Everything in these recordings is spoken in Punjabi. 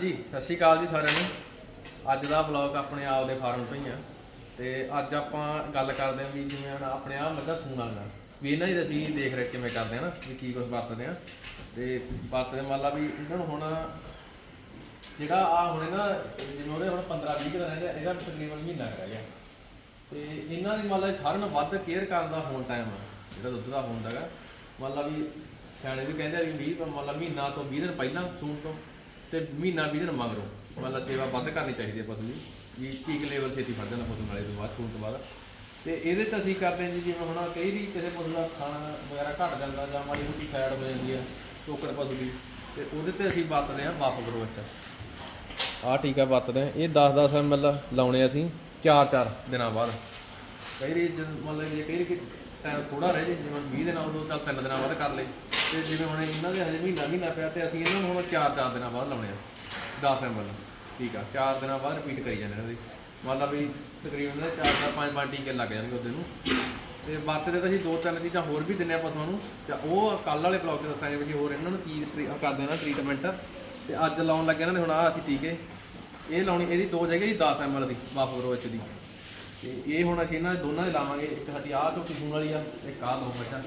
ਜੀ, ਸਤਿ ਸ਼੍ਰੀ ਅਕਾਲ ਜੀ ਸਾਰਿਆਂ ਨੂੰ। ਅੱਜ ਦਾ ਵਲੌਗ ਆਪਣੇ ਆਪ ਦੇ ਫਾਰਮ ਤੋਂ ਹੀ ਆ। ਤੇ ਅੱਜ ਆਪਾਂ ਗੱਲ ਕਰਦੇ ਆਂ ਵੀ ਜਿਵੇਂ ਹੁਣ ਆਪਣੇ ਆਪ ਮੱਝਾਂ ਸੂਣ ਵਾਲੀਆਂ ਵੀ ਇਹਨਾਂ ਦੀ ਅਸੀਂ ਦੇਖ ਰੇਖ ਕਿਵੇਂ ਕਰਦੇ ਆ ਨਾ, ਵੀ ਕੀ ਕੁਝ ਵਰਤਦੇ ਆ ਤੇ ਵਰਤਦੇ ਮੰਨ ਲਾ ਵੀ ਇਹਨਾਂ ਨੂੰ ਹੁਣ ਜਿਹੜਾ ਆ ਹੁਣੇ ਨਾ ਜਿਵੇਂ ਉਹਦੇ ਹੁਣ 15 20 ਦਿਨ ਰਹਿ ਗਿਆ ਇਹਦਾ ਤਕਰੀਬਨ ਮਹੀਨਾ ਕੁ ਰਹਿ ਗਿਆ। ਤੇ ਇਹਨਾਂ ਦੀ ਮੰਨ ਲਾ ਸਾਰਿਆਂ ਨੂੰ ਵੱਧ ਕੇਅਰ ਕਰਨ ਦਾ ਹੁਣ ਟਾਈਮ ਆ, ਜਿਹੜਾ ਦੁੱਧ ਦਾ ਹੁੰਦਾ ਹੈਗਾ। ਮੰਨ ਲਾ ਵੀ ਸਿਆਣੇ ਵੀ ਕਹਿੰਦੇ ਆ ਵੀ 20 ਮੰਨ ਲਾ ਮਹੀਨਾ ਤੋਂ 20 ਦਿਨ ਪਹਿਲਾਂ ਸੂਣ ਤੋਂ। ਤੇ ਮਹੀਨਾ 20 ਦਿਨ ਮਗਰੋਂ। ਮਤਲਬ ਸੇਵਾ ਵੱਧ ਕਰਨੀ ਚਾਹੀਦੀ ਹੈ ਪਸ਼ੂ ਦੀ ਵੀ ਪੀਕ ਲੈਵਲ ਛੇਤੀ ਫੜ ਜਾਂਦਾ ਪਸ਼ੂ ਨਾਲੇ ਤੋਂ ਬਾਅਦ ਸੂਣ ਤੋਂ ਬਾਅਦ। ਤੇ ਇਹਦੇ ਚ ਅਸੀਂ ਕਰਦੇ ਹਾਂ ਜੀ, ਜਿਵੇਂ ਹੁਣ ਕਈ ਵੀ ਕਿਸੇ ਪਸ਼ੂ ਦਾ ਖਾਣਾ ਵਗੈਰਾ ਘਟ ਜਾਂਦਾ, ਜਾਂ ਮਾੜੀ ਮੋਟੀ ਸਾਈਡ ਹੋ ਜਾਂਦੀ ਹੈ ਟੋਕੜ ਪਸ਼ੂ ਦੀ ਤੇ ਉਹਦੇ ਤੇ ਅਸੀਂ ਵਰਤਦੇ ਹਾਂ ਵਾਪਸ ਗਰੋ ਵਿੱਚ। ਆਹ ਟੀਕਾ ਵਰਤਦੇ ਹਾਂ। ਇਹ 10 10 ml ਲਾਉਣੇ ਅਸੀਂ 4-4 ਦਿਨਾਂ ਬਾਅਦ। ਕਈ ਵਾਰੀ ਜਦ ਮਤਲਬ ਜੇ ਕਈ ਵਾਰੀ ਟਾਈਮ ਥੋੜਾ ਰਹਿ ਜੇ, ਜਿਵੇਂ 20 ਦਿਨਾਂ ਉਦੋਂ ਚੱਲ 3 ਦਿਨਾਂ ਬਾਅਦ ਕਰ ਲਈ ਤੇ ਜਿਵੇਂ ਹੁਣ ਇਹਨਾਂ ਦੇ ਹਜੇ ਮਹੀਨਾ ਮਹੀਨਾ ਪਿਆ ਤੇ ਅਸੀਂ ਇਹਨਾਂ ਨੂੰ ਹੁਣ 4-4 ਦਿਨਾਂ ਬਾਅਦ ਲਾਉਣੇ ਆ। 10 ml ਠੀਕ ਆ 4 ਦਿਨਾਂ ਬਾਅਦ ਰਿਪੀਟ ਕਰੀ ਜਾਂਦੇ ਇਹਨਾਂ ਦੀ ਮੰਨ ਲਾ ਵੀ ਤਕਰੀਬਨ ਇਹਦੇ 4 5 5 ਟੀਕੇ ਲੱਗ ਜਾਣਗੇ ਉਹਦੇ ਨੂੰ। ਤੇ ਵਰਤਦੇ ਤਾਂ ਅਸੀਂ ਦੋ ਤਿੰਨ ਚੀਜ਼ਾਂ ਹੋਰ ਵੀ ਦਿੰਨੇ ਆ ਪਸ਼ੂਆਂ ਨੂੰ। ਤੇ ਉਹ ਕੱਲ ਵਾਲੇ ਬਲੌਗ 'ਚ ਦੱਸਾਂਗੇ ਵੀ ਹੋਰ ਇਹਨਾਂ ਨੂੰ ਕੀ ਕਰਦੇ ਨਾ ਟ੍ਰੀਟਮੈਂਟ ਤੇ ਅੱਜ ਲਾਉਣ ਲੱਗੇ ਇਹਨਾਂ ਨੇ ਹੁਣ ਆ ਅਸੀਂ ਟੀਕੇ। ਇਹ ਲਾਉਣੀ, ਇਹਦੀ ਦੋ ਜਗ੍ਹਾ ਜੀ 10 ml ਦੀ ਬਾਫਰੋ ਵਿੱਚ ਦੀ। ਤੇ ਇਹ ਹੁਣ ਅਸੀਂ ਇਹਨਾਂ ਦੇ ਦੋਨਾਂ ਦੇ ਲਾਵਾਂਗੇ। ਇੱਕ ਸਾਡੀ ਆਹ ਝੋਟੀ ਸੂਣ ਵਾਲੀ ਆ, ਇੱਕ ਆਹ ਦੋ ਬੱਚਾ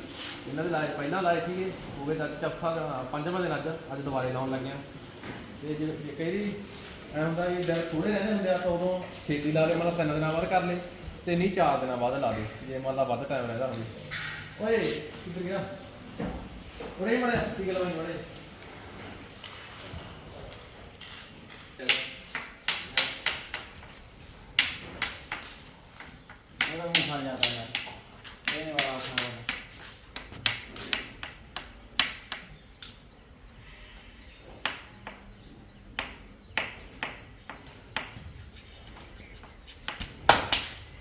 ਇਹਨਾਂ ਦੇ ਲਾਏ ਪਹਿਲਾਂ ਲਾਏ ਸੀਗੇ, ਹੋ ਗਏ ਤਾਂ ਚੌਥਾ ਦਿਨ- ਪੰਜਵਾਂ ਦਿਨ ਅੱਜ ਅੱਜ ਦੁਬਾਰੇ ਲਾਉਣ ਲੱਗੇ ਆ ਤੇ ਜੇ ਜੇ ਕਈ ਐ ਹੁੰਦਾ ਇਹ ਦਿਨ ਥੋੜੇ ਰਹਿੰਦੇ ਹੁੰਦੇ ਆ ਤਾਂ ਉਦੋਂ ਛੇਤੀ ਲਾ ਲਏ, ਮਤਲਬ ਤਿੰਨ ਦਿਨਾਂ ਬਾਅਦ ਕਰ ਲਏ, ਤੇ ਨਹੀਂ ਚਾਰ ਦਿਨਾਂ ਬਾਅਦ ਲਾ ਦੇ ਜੇ ਮੰਨ ਲਾ ਵੱਧ ਟਾਈਮ ਰਹਿੰਦਾ ਹੋਵੇ। ਓਏ, ਕਿੱਧਰ ਗਿਆ? ਉਰੇ ਮੜੇ ਕੀ ਗੱਲ ਮੜੇ ਉਹਦਾ ਮੂੰਹ ਖਾ ਜਾਂਦਾ ਯਾਰ। ਇਹ ਨਹੀਂ ਵਾਲਾ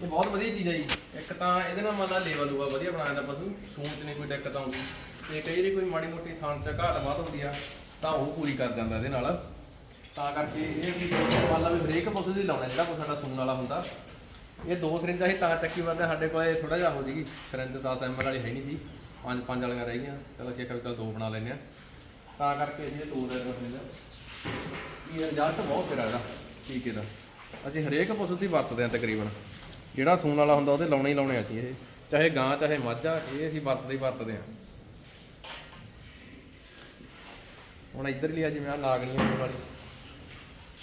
ਇਹ ਬਹੁਤ ਵਧੀਆ ਚੀਜ਼ ਹੈ ਜੀ। ਇੱਕ ਤਾਂ ਇਹਦੇ ਨਾਲ ਮਤਲਬ ਲਾ ਲੇਵਲ ਹੋਊਗਾ ਵਧੀਆ ਬਣਾ ਜਾਂਦਾ ਪਸ਼ੂ। ਸੂਣ 'ਚ ਨਹੀਂ ਕੋਈ ਦਿੱਕਤ ਆਉਂਦੀ। ਤੇ ਕਈ ਵਾਰੀ ਕੋਈ ਮਾੜੀ ਮੋਟੀ ਥਾਂ 'ਚ ਘਾਟ ਵੱਧ ਹੁੰਦੀ ਆ, ਤਾਂ ਉਹ ਪੂਰੀ ਕਰ ਜਾਂਦਾ ਇਹਦੇ ਨਾਲ। ਤਾਂ ਕਰਕੇ ਇਹ ਵੀ ਮੰਨ ਹਰੇਕ ਪਸ਼ੂ ਦੀ ਲਾਉਣਾ, ਜਿਹੜਾ ਕੋਈ ਸਾਡਾ ਸੂਣ ਵਾਲਾ ਹੁੰਦਾ। ਇਹ ਦੋ ਸਰਿੰਜਾਂ ਅਸੀਂ ਤਾਂ ਚੱਕੀ ਵਰਦੇ ਸਾਡੇ ਕੋਲੇ ਥੋੜਾ ਜਿਹਾ ਹੋ ਜੀਗੀ ਸਰਿੰਜ 10 ml ਵਾਲੀ ਹੈ ਨਹੀਂ ਸੀ। ਪੰਜ ਪੰਜ ਵਾਲੀਆਂ ਰਹਿ ਗਈਆਂ। ਚਲੋ ਅਸੀਂ ਇੱਕ ਦੋ ਬਣਾ ਲੈਂਦੇ ਆ ਤਾਂ ਕਰਕੇ ਇਹ ਦੋ ਦੇ ਸਰਿੰਜਾਂ। ਇਹ ਰਿਜ਼ਲਟ ਬਹੁਤ ਫਿਰ ਇਹਦਾ ਠੀਕ ਦਾ। ਅਸੀਂ ਹਰੇਕ ਪਸ਼ੂ ਦੀ ਵਰਤਦੇ ਆ ਤਕਰੀਬਨ। ਜਿਹੜਾ ਸੂਣ ਵਾਲਾ ਹੁੰਦਾ, ਉਹਦੇ ਲਾਉਣੇ ਹੀ ਲਾਉਣੇ ਆ ਅਸੀਂ ਇਹ। ਚਾਹੇ ਗਾਂ, ਚਾਹੇ ਮੱਝ, ਇਹ ਅਸੀਂ ਵਰਤਦੇ ਹੀ ਵਰਤਦੇ ਆ ਹੁਣ ਇੱਧਰ ਲਈ ਆ ਜਿਵੇਂ ਆ ਨਾਗਣੀ ਹੋਣ ਵਾਲੀ।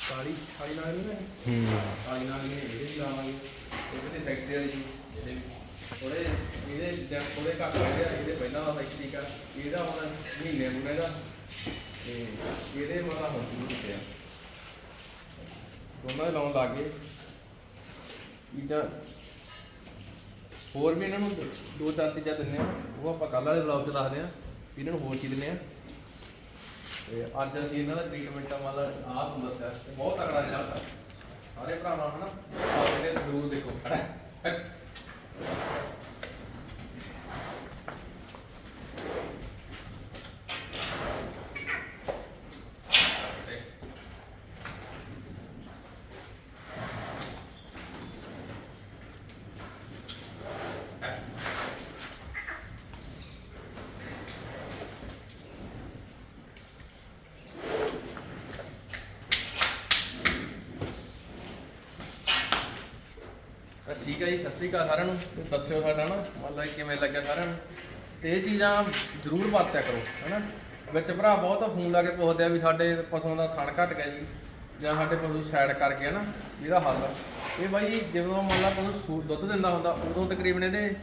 ਕਾਲੀ ਕਾਲੀ ਨਾਗਣੀ ਨਾ ਇਹ? ਹੂੰ। ਕਾਲੀ ਨਾਗਣੀ ਨੇ ਇਹਦੇ ਵੀ ਲਾਵਾਂਗੇ ਇਹਦੇ ਤੇ ਸੈਕਟਰੀ ਵਾਲੀ ਜੀ ਇਹਦੇ ਵੀ। ਥੋੜੇ ਇਹਦੇ ਦਿਨ ਥੋੜੇ ਘੱਟ ਰਹਿ ਗਿਆ। ਇਹਦੇ ਪਹਿਲਾਂ ਵਾਲਾ ਸਾਈਕਲ ਠੀਕ ਆ। ਇਹਦਾ ਹੁਣ ਮਹੀਨੇ ਨੂੰ ਇਹਦਾ ਤੇ ਇਹਦੇ ਆ ਦੋਨਾਂ ਦੇ ਲਾਉਣ ਲੱਗ ਗਏ। ਇਹਦਾ ਹੋਰ ਵੀ ਇਹਨਾਂ ਨੂੰ ਦੋ ਚਾਰ ਚੀਜ਼ਾਂ ਦਿੰਨੇ ਆ। ਉਹ ਆਪਾਂ ਕੱਲ੍ਹ ਵਾਲੇ ਬਲੌਗ 'ਚ ਦੱਸਦੇ ਆ। ਇਹਨਾਂ ਨੂੰ ਹੋਰ ਕੀ ਦਿੰਨੇ ਆ। ਤੇ ਅੱਜ ਅਸੀਂ ਇਹਨਾਂ ਦਾ ਟ੍ਰੀਟਮੈਂਟ ਆ, ਮਤਲਬ ਆਹ ਤੁਹਾਨੂੰ ਦੱਸਿਆ, ਤੇ ਬਹੁਤ ਤਕੜਾ ਰਿਜ਼ਲਟ ਆ। ਸਾਰੇ ਭਰਾਵਾਂ ਹਨਾ ਆਹ ਇਹਦੇ ਜ਼ਰੂਰ ਦੇਖੋ, ਖੜਾ ਠੀਕ ਹੈ ਜੀ, ਸਤਿ ਸ੍ਰੀ ਅਕਾਲ ਸਾਰਿਆਂ ਨੂੰ। ਦੱਸਿਓ ਸਾਡਾ ਨਾ ਮਤਲਬ ਕਿਵੇਂ ਲੱਗਿਆ ਸਾਰਿਆਂ ਨੂੰ। ਤੇ ਇਹ ਚੀਜ਼ਾਂ ਜ਼ਰੂਰ ਵਰਤਿਆ ਕਰੋ, ਹੈਨਾ। ਵਿੱਚ ਭਰਾ ਬਹੁਤ ਫੋਨ ਲਾ ਕੇ ਪੁੱਛਦੇ ਆ ਵੀ ਸਾਡੇ ਪਸ਼ੂਆਂ ਦਾ ਥਣ ਘਟ ਗਿਆ ਜੀ, ਜਾਂ ਸਾਡੇ ਪਸ਼ੂ ਸਾਈਡ ਕਰਕੇ ਗਿਆ ਨਾ ਇਹਦਾ ਹੱਲ। ਇਹ ਬਾਈ ਜਦੋਂ ਮੰਨ ਲਾ ਪਸ਼ੂ ਸੂ- ਦੁੱਧ ਦਿੰਦਾ ਹੁੰਦਾ, ਉਦੋਂ ਤਕਰੀਬਨ ਇਹਦੇ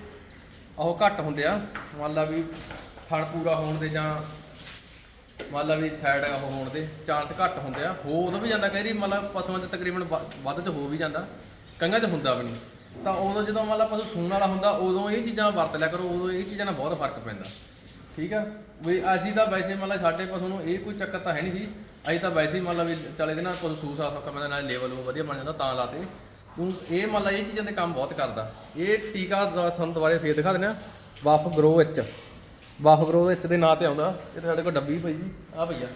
ਉਹ ਘੱਟ ਹੁੰਦੇ ਆ। ਮੰਨ ਲਾ ਵੀ ਥਣ ਪੂਰਾ ਹੋਣ ਦੇ ਜਾਂ ਮੰਨ ਲਾ ਵੀ ਸਾਈਡ ਉਹ ਹੋਣ ਦੇ ਚਾਂਸ ਘੱਟ ਹੁੰਦੇ ਆ। ਹੋ ਉਦੋਂ ਵੀ ਜਾਂਦਾ, ਕਈ ਵਾਰੀ ਮੰਨ ਲਾ ਪਸ਼ੂਆਂ 'ਚ ਤਕਰੀਬਨ ਵੱਧ 'ਚ ਹੋ ਵੀ ਜਾਂਦਾ। ਕੰਗਾਂ 'ਚ ਹੁੰਦਾ ਵੀ ਨਹੀਂ। ਤਾਂ ਉਦੋਂ ਜਦੋਂ ਮਤਲਬ ਪਸ਼ੂ ਸੂਣ ਵਾਲਾ ਹੁੰਦਾ, ਉਦੋਂ ਇਹ ਚੀਜ਼ਾਂ ਵਰਤ ਲਿਆ ਕਰੋ, ਉਦੋਂ ਇਹ ਚੀਜ਼ਾਂ ਨਾਲ ਬਹੁਤ ਫ਼ਰਕ ਪੈਂਦਾ। ਠੀਕ ਆ? ਵੀ ਅਸੀਂ ਤਾਂ ਵੈਸੇ ਮੰਨ ਸਾਡੇ ਪਸ਼ੂ ਨੂੰ ਇਹ ਕੋਈ ਚੱਕਰ ਤਾਂ ਹੈ ਨਹੀਂ ਸੀ। ਅਸੀਂ ਤਾਂ ਵੈਸੇ ਹੀ ਮੰਨ ਵੀ ਚਲੇ ਇਹਦੇ ਨਾਲ ਪਸ਼ੂ ਸੂ ਸਾਫ਼ ਕਰਦਾ ਨਾਲ ਲੈਵਲ ਉਹ ਵਧੀਆ ਬਣ ਜਾਂਦਾ, ਤਾਂ ਲਾਤੇ ਤੂੰ। ਇਹ ਮੰਨ ਲਾ ਇਹ ਚੀਜ਼ਾਂ ਦੇ ਕੰਮ ਬਹੁਤ ਕਰਦਾ। ਇਹ ਟੀਕਾ ਤੁਹਾਨੂੰ ਦੁਬਾਰੇ ਫੇਰ ਦਿਖਾ ਦਿੰਦੇ ਆ। ਵਾਫ ਗਰੋ ਵਿੱਚ। ਵਾਫ ਗਰੋ ਵਿੱਚ ਦੇ ਨਾਂ ਤੇ ਆਉਂਦਾ। ਇਹ ਤਾਂ ਸਾਡੇ ਕੋਲ ਡੱਬੀ ਪਈ ਜੀ। ਆ ਭਈਆ।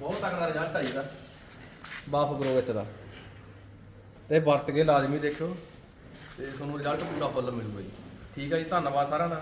ਬਹੁਤ ਤਕੜਾ ਰਿਜ਼ਲਟ ਆਈ ਦਾ ਵਾਫ ਗਰੋ ਵਿੱਚ ਦਾ। ਤੇ ਵਰਤ ਕੇ ਲਾਜ਼ਮੀ ਦੇਖਿਓ ਤੇ ਤੁਹਾਨੂੰ ਰਿਜ਼ਲਟ ਪੂਰਾ ਫੁੱਲ ਮਿਲੂਗਾ ਜੀ। ਠੀਕ ਹੈ ਜੀ, ਧੰਨਵਾਦ ਸਾਰਿਆਂ ਦਾ।